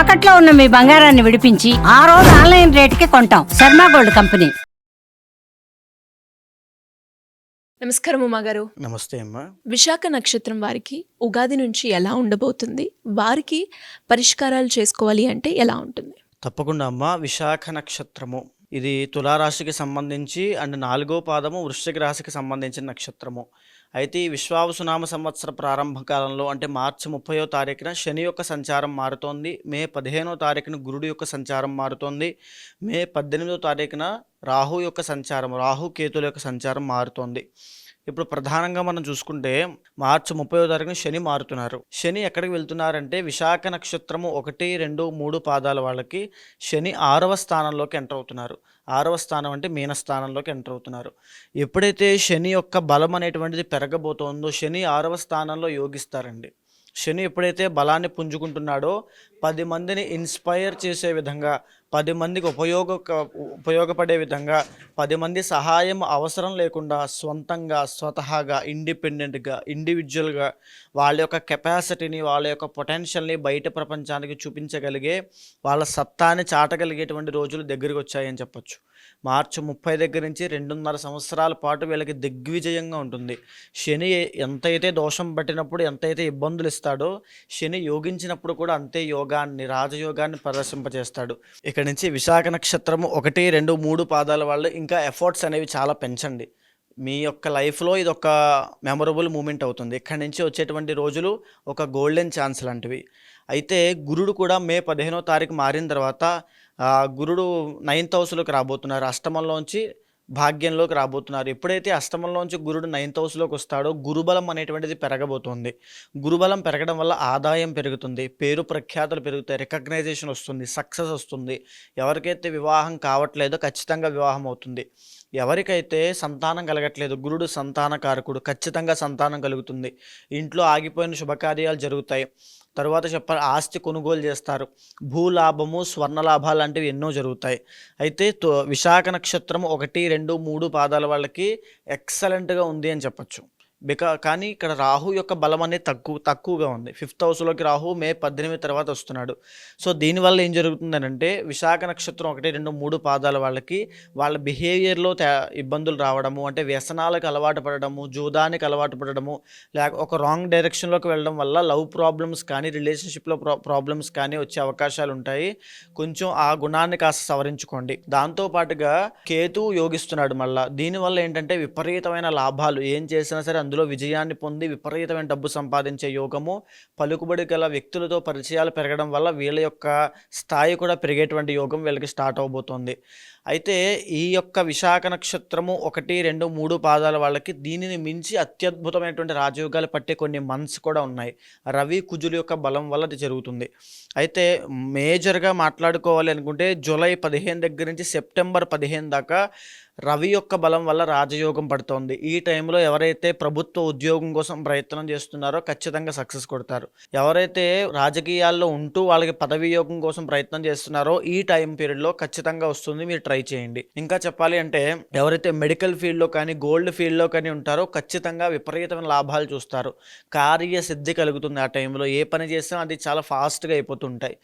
తాకట్లో ఉన్న మీ బంగారాన్ని విడిపించి ఆ రోజు ఆన్లైన్ రేటుకి కొంటాం. Sharma gold company. నమస్కారం ఉమాగారు నమస్తే అమ్మా. విశాఖ నక్షత్రం వారికి ఉగాది నుంచి ఎలా ఉండబోతుంది? వారికి పరిష్కారాలు చేసుకోవాలి అంటే ఎలా ఉంటుంది? తప్పకుండా అమ్మా. విశాఖ నక్షత్రము. ఇది తులారాశికి సంబంధించి అండ్ నాలుగో పాదము వృశ్చిక రాశికి సంబంధించిన నక్షత్రము. అయితే ఈ విశ్వావసునామ సంవత్సర ప్రారంభ కాలంలో అంటే మార్చి ముప్పయో తారీఖున శని యొక్క సంచారం మారుతోంది. మే పదిహేనో తారీఖున గురుడు యొక్క సంచారం మారుతోంది. మే పద్దెనిమిదో తారీఖున రాహు యొక్క సంచారం రాహు కేతుల యొక్క సంచారం మారుతోంది. ఇప్పుడు ప్రధానంగా మనం చూసుకుంటే మార్చి ముప్పై తారీఖున శని మారుతున్నారు. శని ఎక్కడికి వెళ్తున్నారంటే విశాఖ నక్షత్రము ఒకటి రెండు మూడు పాదాల వాళ్ళకి శని ఆరవ స్థానంలోకి ఎంటర్ అవుతున్నారు. ఆరవ స్థానం అంటే మీన స్థానంలోకి ఎంటర్ అవుతున్నారు. ఎప్పుడైతే శని యొక్క బలం అనేటువంటిది పెరగబోతోందో శని ఆరవ స్థానంలో యోగిస్తారండి. శని ఎప్పుడైతే బలాన్ని పుంజుకుంటున్నాడో పది మందిని ఇన్స్పైర్ చేసే విధంగా పది మందికి ఉపయోగ ఉపయోగపడే విధంగా పది మంది సహాయం అవసరం లేకుండా స్వంతంగా స్వతహాగా ఇండిపెండెంట్గా ఇండివిజువల్గా వాళ్ళ యొక్క కెపాసిటీని వాళ్ళ యొక్క పొటెన్షియల్ని బయట ప్రపంచానికి చూపించగలిగే వాళ్ళ సత్తాని చాటగలిగేటువంటి రోజులు దగ్గరికి వచ్చాయని చెప్పొచ్చు. మార్చి ముప్పై దగ్గర నుంచి రెండున్నర సంవత్సరాల పాటు వీళ్ళకి దిగ్విజయంగా ఉంటుంది. శని ఎంతైతే దోషం పట్టినప్పుడు ఎంతైతే ఇబ్బందులు ఇస్తాడో శని యోగించినప్పుడు కూడా అంతే యోగాన్ని రాజయోగాన్ని ప్రదర్శింపజేస్తాడు ఇక్కడ నుంచి విశాఖ నక్షత్రము ఒకటి రెండు మూడు పాదాల వాళ్ళు ఇంకా ఎఫర్ట్స్ అనేవి చాలా పెంచండి. మీ యొక్క లైఫ్లో ఇది ఒక మెమొరబుల్ మూమెంట్ అవుతుంది. ఇక్కడి నుంచి వచ్చేటువంటి రోజులు ఒక గోల్డెన్ ఛాన్స్ లాంటివి. అయితే గురుడు కూడా మే పదిహేనో తారీఖు మారిన తర్వాత గురుడు నైన్త్ హౌస్లోకి రాబోతున్నారు. అష్టమంలోంచి భాగ్యంలోకి రాబోతున్నారు. ఎప్పుడైతే అష్టమంలోంచి గురుడు నైన్త్ హౌస్లోకి వస్తాడో గురుబలం అనేటువంటిది పెరగబోతోంది. గురుబలం పెరగడం వల్ల ఆదాయం పెరుగుతుంది. పేరు ప్రఖ్యాతులు పెరుగుతాయి. రికగ్నైజేషన్ వస్తుంది. సక్సెస్ వస్తుంది. ఎవరికైతే వివాహం కావట్లేదో ఖచ్చితంగా వివాహం అవుతుంది. ఎవరికైతే సంతానం కలగట్లేదు గురుడు సంతానకారకుడు ఖచ్చితంగా సంతానం కలుగుతుంది. ఇంట్లో ఆగిపోయిన శుభకార్యాలు జరుగుతాయి. తరువాత చెప్పాలి ఆస్తి కొనుగోలు చేస్తారు. భూలాభము స్వర్ణ లాభాలు లాంటివి ఎన్నో జరుగుతాయి. అయితే తో- విశాఖ నక్షత్రం ఒకటి రెండు మూడు పాదాల వాళ్ళకి ఎక్సలెంట్గా ఉంది అని చెప్పొచ్చు. బికా కానీ ఇక్కడ రాహు యొక్క బలం అనేది తక్కువ తక్కువగా ఉంది. ఫిఫ్త్ హౌస్లోకి రాహు మే పద్దెనిమిది తర్వాత వస్తున్నాడు. సో దీనివల్ల ఏం జరుగుతుందనంటే విశాఖ నక్షత్రం ఒకటి రెండు మూడు పాదాల వాళ్ళకి వాళ్ళ బిహేవియర్లో తే ఇబ్బందులు రావడము అంటే వ్యసనాలకు అలవాటు పడడము జూదానికి అలవాటు పడడము లేక ఒక రాంగ్ డైరెక్షన్లోకి వెళ్ళడం వల్ల లవ్ ప్రాబ్లమ్స్ కానీ రిలేషన్షిప్లో ప్రా ప్రాబ్లమ్స్ కానీ వచ్చే అవకాశాలు ఉంటాయి. కొంచెం ఆ గుణాన్ని కాస్త సవరించుకోండి. దాంతో పాటుగా కేతు యోగిస్తున్నాడు మళ్ళీ. దీనివల్ల ఏంటంటే విపరీతమైన లాభాలు. ఏం చేసినా సరే అందులో విజయాన్ని పొంది విపరీతమైన డబ్బు సంపాదించే యోగము పలుకుబడి గల వ్యక్తులతో పరిచయాలు పెరగడం వల్ల వీళ్ళ యొక్క స్థాయి కూడా పెరిగేటువంటి యోగం వీళ్ళకి స్టార్ట్ అవబోతోంది. అయితే ఈ యొక్క విశాఖ నక్షత్రము ఒకటి రెండు మూడు పాదాల వాళ్ళకి దీనిని మించి అత్యద్భుతమైనటువంటి రాజయోగాలు పట్టే కొన్ని మంత్స్ కూడా ఉన్నాయి. రవి కుజుల యొక్క బలం వల్ల అది జరుగుతుంది. అయితే మేజర్గా మాట్లాడుకోవాలి అనుకుంటే జూలై పదిహేను దగ్గర నుంచి సెప్టెంబర్ పదిహేను దాకా రవి యొక్క బలం వల్ల రాజయోగం పడుతోంది. ఈ టైంలో ఎవరైతే ప్రభుత్వ ఉద్యోగం కోసం ప్రయత్నం చేస్తున్నారో ఖచ్చితంగా సక్సెస్ కొడతారు. ఎవరైతే రాజకీయాల్లో ఉంటూ వాళ్ళకి పదవి యోగం కోసం ప్రయత్నం చేస్తున్నారో ఈ టైం పీరియడ్లో ఖచ్చితంగా వస్తుంది. మీరు ట్రై చేయండి. ఇంకా చెప్పాలి అంటే ఎవరైతే మెడికల్ ఫీల్డ్లో కానీ గోల్డ్ ఫీల్డ్లో కానీ ఉంటారో ఖచ్చితంగా విపరీతమైన లాభాలు చూస్తారు. కార్యసిద్ధి కలుగుతుంది ఆ టైంలో. ఏ పని చేసినా అది చాలా ఫాస్ట్గా అయిపోతుంటాయి.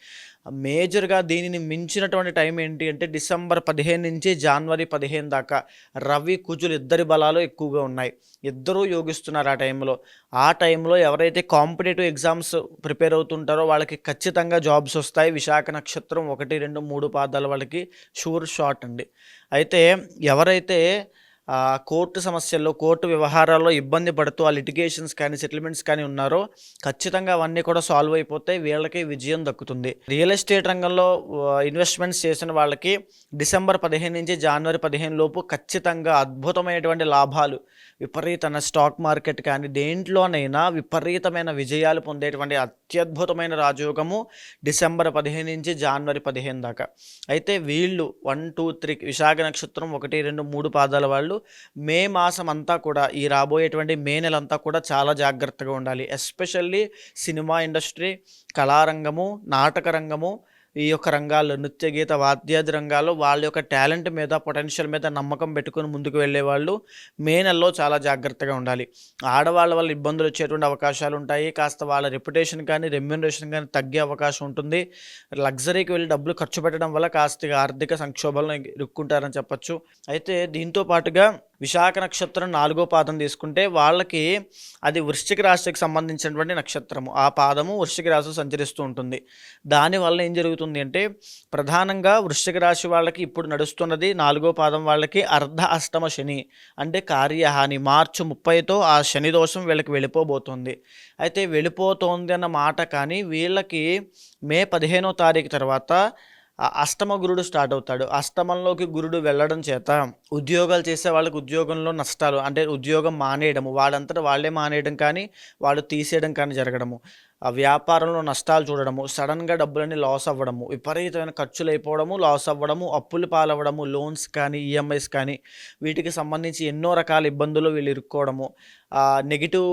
మేజర్గా దీనిని మించినటువంటి టైం ఏంటి అంటే డిసెంబర్ పదిహేను నుంచి జనవరి పదిహేను దాకా రవి కుజులు ఇద్దరి బలాలు ఎక్కువగా ఉన్నాయి. ఇద్దరూ యోగిస్తున్నారు ఆ టైంలో. ఆ టైంలో ఎవరైతే కాంపిటేటివ్ ఎగ్జామ్స్ ప్రిపేర్ అవుతుంటారో వాళ్ళకి ఖచ్చితంగా జాబ్స్ వస్తాయి. విశాఖ నక్షత్రం ఒకటి రెండు మూడు పాదాల వాళ్ళకి షూర్ షార్ట్ అండి అయితే ఎవరైతే కోర్టు సమస్యల్లో కోర్టు వ్యవహారాల్లో ఇబ్బంది పడుతూ ఆ లిటిగేషన్స్ కానీ సెటిల్మెంట్స్ కానీ ఉన్నారో ఖచ్చితంగా అవన్నీ కూడా సాల్వ్ అయిపోతాయి వీళ్ళకి విజయం దక్కుతుంది. రియల్ ఎస్టేట్ రంగంలో ఇన్వెస్ట్మెంట్స్ చేసిన వాళ్ళకి డిసెంబర్ పదిహేను నుంచి జనవరి పదిహేను లోపు ఖచ్చితంగా అద్భుతమైనటువంటి లాభాలు విపరీతమైన స్టాక్ మార్కెట్ కానీ దేంట్లోనైనా విపరీతమైన విజయాలు పొందేటువంటి అత్యద్భుతమైన రాజయోగము డిసెంబర్ పదిహేను నుంచి జనవరి పదిహేను దాకా. అయితే వీళ్ళు వన్ టూ త్రీ విశాఖ నక్షత్రం ఒకటి రెండు మూడు పాదాల వాళ్ళు మే మాసం అంతా కూడా ఈ రాబోయేటువంటి మే నెలంతా కూడా చాలా జాగ్రత్తగా ఉండాలి. ఎస్పెషల్లీ సినిమా ఇండస్ట్రీ కళారంగము నాటక రంగము ఈ యొక్క రంగాల్లో నృత్య గీత వాద్యాది రంగాల్లో వాళ్ళ యొక్క టాలెంట్ మీద పొటెన్షియల్ మీద నమ్మకం పెట్టుకుని ముందుకు వెళ్ళే వాళ్ళు మే నెలలో చాలా జాగ్రత్తగా ఉండాలి. ఆడవాళ్ళ వల్ల ఇబ్బందులు వచ్చేటువంటి అవకాశాలు ఉంటాయి. కాస్త వాళ్ళ రెప్యుటేషన్ కానీ రెమ్యునరేషన్ కానీ తగ్గే అవకాశం ఉంటుంది. లగ్జరీకి వెళ్ళి డబ్బులు ఖర్చు పెట్టడం వల్ల కాస్త ఆర్థిక సంక్షోభంలో ఇరుక్కుంటారని చెప్పచ్చు. అయితే దీంతో పాటుగా విశాఖ నక్షత్రం నాలుగో పాదం తీసుకుంటే వాళ్ళకి అది వృశ్చిక రాశికి సంబంధించినటువంటి నక్షత్రము. ఆ పాదము వృశ్చిక రాశి సంచరిస్తూ ఉంటుంది. దానివల్ల ఏం జరుగుతుంది అంటే ప్రధానంగా వృశ్చిక రాశి వాళ్ళకి ఇప్పుడు నడుస్తున్నది నాలుగో పాదం వాళ్ళకి అర్ధ అష్టమ శని. అంటే కార్యహాని మార్చి ముప్పైతో ఆ శని దోషం వీళ్ళకి వెళ్ళిపోబోతుంది. అయితే వెళ్ళిపోతోంది అన్న మాట కానీ వీళ్ళకి మే పదిహేనో తారీఖు తర్వాత అష్టమ గురుడు స్టార్ట్ అవుతాడు. అష్టమంలోకి గురుడు వెళ్ళడం చేత ఉద్యోగాలు చేసే వాళ్ళకి ఉద్యోగంలో నష్టాలు అంటే ఉద్యోగం మానేయడము వాళ్ళంతటా వాళ్ళే మానేయడం కానీ వాళ్ళు తీసేయడం కానీ జరగడము. ఆ వ్యాపారంలో నష్టాలు చూడడము సడన్గా డబ్బులన్నీ లాస్ అవ్వడము విపరీతమైన ఖర్చులు అయిపోవడము లాస్ అవ్వడము అప్పులు పాలవ్వడము లోన్స్ కానీ ఈఎంఐస్ కానీ వీటికి సంబంధించి ఎన్నో రకాల ఇబ్బందులు వీళ్ళు ఇరుక్కోవడము నెగిటివ్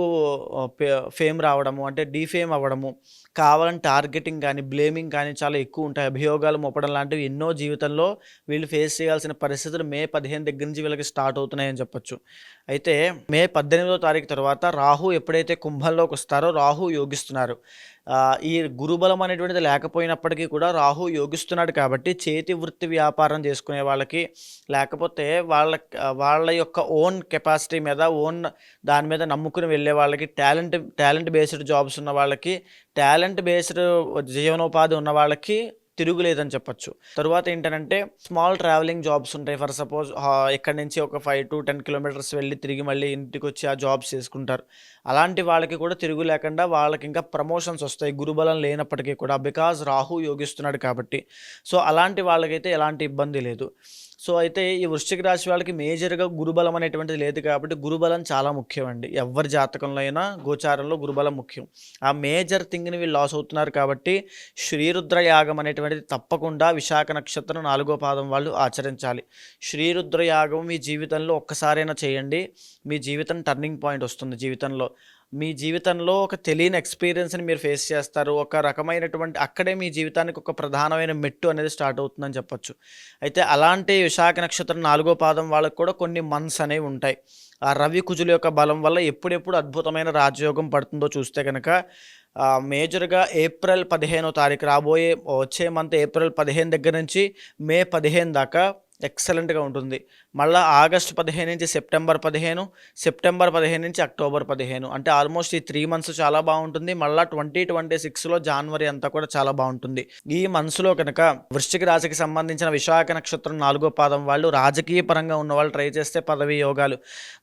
ఫేమ్ రావడము అంటే డీఫేమ్ అవ్వడము కావాలని టార్గెటింగ్ కానీ బ్లేమింగ్ కానీ చాలా ఎక్కువ ఉంటాయి. అభియోగాలు మోపడం లాంటివి ఎన్నో జీవితంలో వీళ్ళు ఫేస్ చేయాల్సిన పరిస్థితులు మే పదిహేను దగ్గర నుంచి వీళ్ళకి స్టార్ట్ అవుతున్నాయని చెప్పొచ్చు. అయితే మే పద్దెనిమిదో తారీఖు తర్వాత రాహు ఎప్పుడైతే కుంభంలోకి వస్తారో రాహు యోగిస్తున్నారు. ఆ, ఈ గురుబలం అనేటువంటిది లేకపోయినప్పటికీ కూడా రాహు యోగిస్తున్నాడు కాబట్టి చేతి వృత్తి వ్యాపారం చేసుకునే వాళ్ళకి లేకపోతే వాళ్ళ వాళ్ళ యొక్క ఓన్ కెపాసిటీ మీద ఓన్ దాని మీద నమ్ముకుని వెళ్ళే వాళ్ళకి టాలెంట్ టాలెంట్ బేస్డ్ జాబ్స్ ఉన్న వాళ్ళకి టాలెంట్ బేస్డ్ జీవనోపాధి ఉన్న వాళ్ళకి తిరుగులేదని చెప్పొచ్చు. తరువాత ఏంటంటే స్మాల్ ట్రావెలింగ్ జాబ్స్ ఉంటాయి. ఫర్ సపోజ్ ఇక్కడ నుంచి ఒక ఫైవ్ టు టెన్ కిలోమీటర్స్ వెళ్ళి తిరిగి మళ్ళీ ఇంటికి వచ్చి ఆ జాబ్స్ చేసుకుంటారు. అలాంటి వాళ్ళకి కూడా తిరుగు లేకుండా వాళ్ళకి ఇంకా ప్రమోషన్స్ వస్తాయి. గురుబలం లేనప్పటికీ కూడా బికాజ్ రాహు యోగిస్తున్నాడు కాబట్టి. సో అలాంటి వాళ్ళకైతే ఎలాంటి ఇబ్బంది లేదు. సో అయితే ఈ వృశ్చిక రాశి వాళ్ళకి మేజర్గా గురుబలం అనేటువంటిది లేదు కాబట్టి గురుబలం చాలా ముఖ్యం అండి ఎవరి జాతకంలో అయినా గోచారంలో గురుబలం ముఖ్యం. ఆ మేజర్ థింగ్ని వీళ్ళు లాస్ అవుతున్నారు కాబట్టి శ్రీరుద్ర యాగం అనేటువంటిది తప్పకుండా విశాఖ నక్షత్రం నాలుగో పాదం వాళ్ళు ఆచరించాలి. శ్రీరుద్ర యాగం మీ జీవితంలో ఒక్కసారైనా చేయండి. మీ జీవితం టర్నింగ్ పాయింట్ వస్తుంది జీవితంలో. మీ జీవితంలో ఒక తెలియని ఎక్స్పీరియన్స్ని మీరు ఫేస్ చేస్తారు. ఒక రకమైనటువంటి అక్కడే మీ జీవితానికి ఒక ప్రధానమైన మెట్టు అనేది స్టార్ట్ అవుతుందని చెప్పొచ్చు. అయితే అలాంటి విశాఖ నక్షత్రం నాలుగో పాదం వాళ్ళకు కూడా కొన్ని మంత్స్ అనేవి ఉంటాయి. ఆ రవి కుజుల యొక్క బలం వల్ల ఎప్పుడెప్పుడు అద్భుతమైన రాజయోగం పడుతుందో చూస్తే కనుక మేజర్గా ఏప్రిల్ పదిహేనో తారీఖు రాబోయే వచ్చే మంత్ ఏప్రిల్ పదిహేను దగ్గర నుంచి మే పదిహేను దాకా ఎక్సలెంట్గా ఉంటుంది. మళ్ళీ ఆగస్ట్ పదిహేను నుంచి సెప్టెంబర్ పదిహేను సెప్టెంబర్ పదిహేను నుంచి అక్టోబర్ పదిహేను. అంటే ఆల్మోస్ట్ ఈ త్రీ మంత్స్ చాలా బాగుంటుంది. మళ్ళీ ట్వంటీ ట్వంటీ సిక్స్లో జనవరి అంతా కూడా చాలా బాగుంటుంది. ఈ మంత్స్లో కనుక వృశ్చిక రాశికి సంబంధించిన విశాఖ నక్షత్రం నాలుగో పాదం వాళ్ళు రాజకీయ పరంగా ఉన్న వాళ్ళు ట్రై చేస్తే పదవి యోగాలు.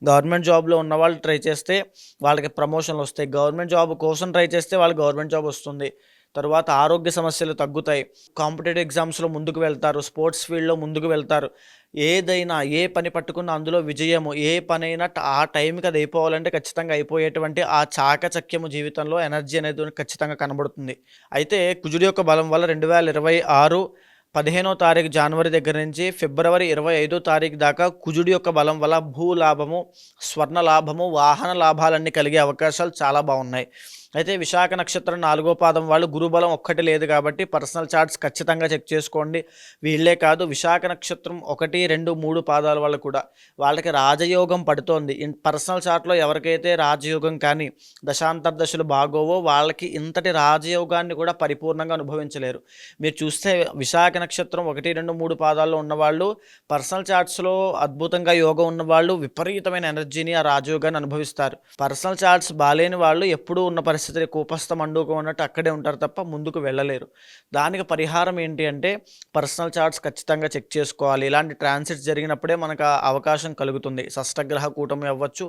గవర్నమెంట్ జాబ్లో ఉన్న వాళ్ళు ట్రై చేస్తే వాళ్ళకి ప్రమోషన్లు వస్తాయి. గవర్నమెంట్ జాబ్ కోసం ట్రై చేస్తే వాళ్ళకి గవర్నమెంట్ జాబ్ వస్తుంది. తర్వాత ఆరోగ్య సమస్యలు తగ్గుతాయి. కాంపిటేటివ్ ఎగ్జామ్స్లో ముందుకు వెళ్తారు. స్పోర్ట్స్ ఫీల్డ్లో ముందుకు వెళ్తారు. ఏదైనా ఏ పని పట్టుకున్న అందులో విజయము ఏ పనైనా ఆ టైంకి అది అయిపోవాలంటే ఖచ్చితంగా అయిపోయేటువంటి ఆ చాకచక్యము జీవితంలో ఎనర్జీ అనేది ఖచ్చితంగా కనబడుతుంది. అయితే కుజుడి యొక్క బలం వల్ల రెండు వేల ఇరవై ఆరు పదిహేనో తారీఖు జనవరి దగ్గర నుంచి ఫిబ్రవరి ఇరవై ఐదో తారీఖు దాకా కుజుడి యొక్క బలం వల్ల భూ లాభము స్వర్ణ లాభము వాహన లాభాలన్నీ కలిగే అవకాశాలు చాలా బాగున్నాయి. అయితే విశాఖ నక్షత్రం నాలుగో పాదం వాళ్ళు గురుబలం ఒక్కటి లేదు కాబట్టి పర్సనల్ చార్ట్స్ ఖచ్చితంగా చెక్ చేసుకోండి. వీళ్ళే కాదు విశాఖ నక్షత్రం ఒకటి రెండు మూడు పాదాల వాళ్ళు కూడా. వాళ్ళకి రాజయోగం పడుతోంది. పర్సనల్ చార్ట్లో ఎవరికైతే రాజయోగం కానీ దశాంతర దశలు బాగోవో వాళ్ళకి ఇంతటి రాజయోగాన్ని కూడా పరిపూర్ణంగా అనుభవించలేరు. మీరు చూస్తే విశాఖ నక్షత్రం ఒకటి రెండు మూడు పాదాల్లో ఉన్నవాళ్ళు పర్సనల్ చార్ట్స్లో అద్భుతంగా యోగం ఉన్నవాళ్ళు విపరీతమైన ఎనర్జీని ఆ రాజయోగాన్ని అనుభవిస్తారు. పర్సనల్ చార్ట్స్ బాలేని వాళ్ళు ఎప్పుడూ ఉన్న పరిస్థితి కూపస్థ మండూకం ఉన్నట్టు అక్కడే ఉంటారు తప్ప ముందుకు వెళ్ళలేరు. దానికి పరిహారం ఏంటి అంటే పర్సనల్ చార్ట్స్ ఖచ్చితంగా చెక్ చేసుకోవాలి. ఇలాంటి ట్రాన్సిట్స్ జరిగినప్పుడే మనకు అవకాశం కలుగుతుంది. షష్టగ్రహ కూటమి అవ్వచ్చు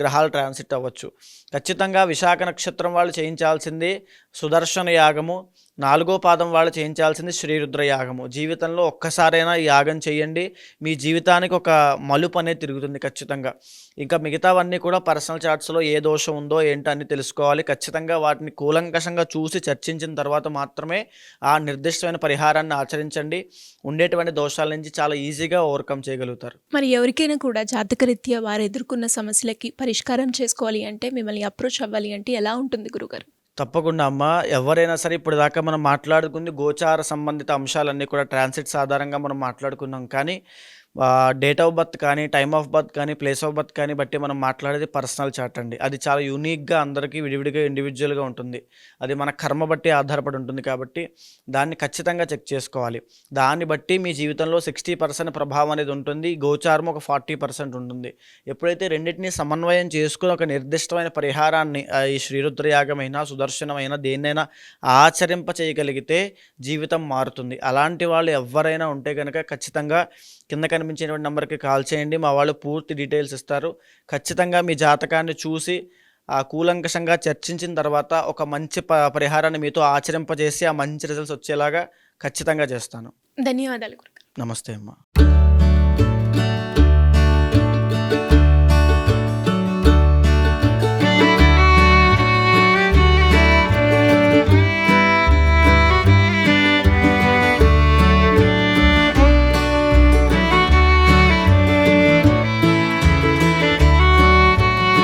గ్రహాలు ట్రాన్సిట్ అవ్వచ్చు. ఖచ్చితంగా విశాఖ నక్షత్రం వాళ్ళు చేయించాల్సింది సుదర్శన యాగము నాలుగో పాదం వాళ్ళు చేయించాల్సింది శ్రీరుద్ర యాగము జీవితంలో ఒక్కసారైనా యాగం చేయండి. మీ జీవితానికి ఒక మలుపు అనేది తిరుగుతుంది ఖచ్చితంగా. ఇంకా మిగతావన్నీ కూడా పర్సనల్ చార్ట్స్లో ఏ దోషం ఉందో ఏంటో అని తెలుసుకోవాలి. ఖచ్చితంగా వాటిని కూలంకషంగా చూసి చర్చించిన తర్వాత మాత్రమే ఆ నిర్దిష్టమైన పరిహారాన్ని ఆచరించండి. ఉండేటువంటి దోషాల నుంచి చాలా ఈజీగా ఓవర్కమ్ చేయగలుగుతారు. మరి ఎవరికైనా కూడా జాతకరీత్యా వారు ఎదుర్కొన్న సమస్యలకి పరిష్కారం చేసుకోవాలి అంటే మిమ్మల్ని అప్రోచ్ అవ్వాలి అంటే ఎలా ఉంటుంది గురుగారు? తప్పకుండా అమ్మ. ఎవరైనా సరే ఇప్పుడు దాకా మనం మాట్లాడుకుంది గోచార సంబంధిత అంశాలన్నీ కూడా ట్రాన్సిట్స్ ఆధారంగా మనం మాట్లాడుకున్నాం. కానీ డేట్ ఆఫ్ బర్త్ కానీ టైమ్ ఆఫ్ బర్త్ కానీ ప్లేస్ ఆఫ్ బర్త్ కానీ బట్టి మనం మాట్లాడేది పర్సనల్ చార్ట్ అండి. అది చాలా యూనిక్గా అందరికీ విడివిడిగా ఇండివిజువల్గా ఉంటుంది. అది మన కర్మ బట్టి ఆధారపడి ఉంటుంది కాబట్టి దాన్ని ఖచ్చితంగా చెక్ చేసుకోవాలి. దాన్ని బట్టి మీ జీవితంలో సిక్స్టీ పర్సెంట్ ప్రభావం అనేది ఉంటుంది. గోచారం ఒక ఫార్టీ పర్సెంట్ ఉంటుంది. ఎప్పుడైతే రెండింటిని సమన్వయం చేసుకుని ఒక నిర్దిష్టమైన పరిహారాన్ని ఈ శ్రీరుద్రయాగమైనా సుదర్శనమైన దేన్నైనా ఆచరింప చేయగలిగితే జీవితం మారుతుంది. అలాంటి వాళ్ళు ఎవరైనా ఉంటే కనుక ఖచ్చితంగా కింద కనిపించేటువంటి నెంబర్కి కాల్ చేయండి. మా వాళ్ళు పూర్తి డీటెయిల్స్ ఇస్తారు. ఖచ్చితంగా మీ జాతకాన్ని చూసి ఆ కూలంకషంగా చర్చించిన తర్వాత ఒక మంచి ప పరిహారాన్ని మీతో ఆచరింపజేసి ఆ మంచి రిజల్ట్స్ వచ్చేలాగా ఖచ్చితంగా చేస్తాను. ధన్యవాదాలు నమస్తే అమ్మ.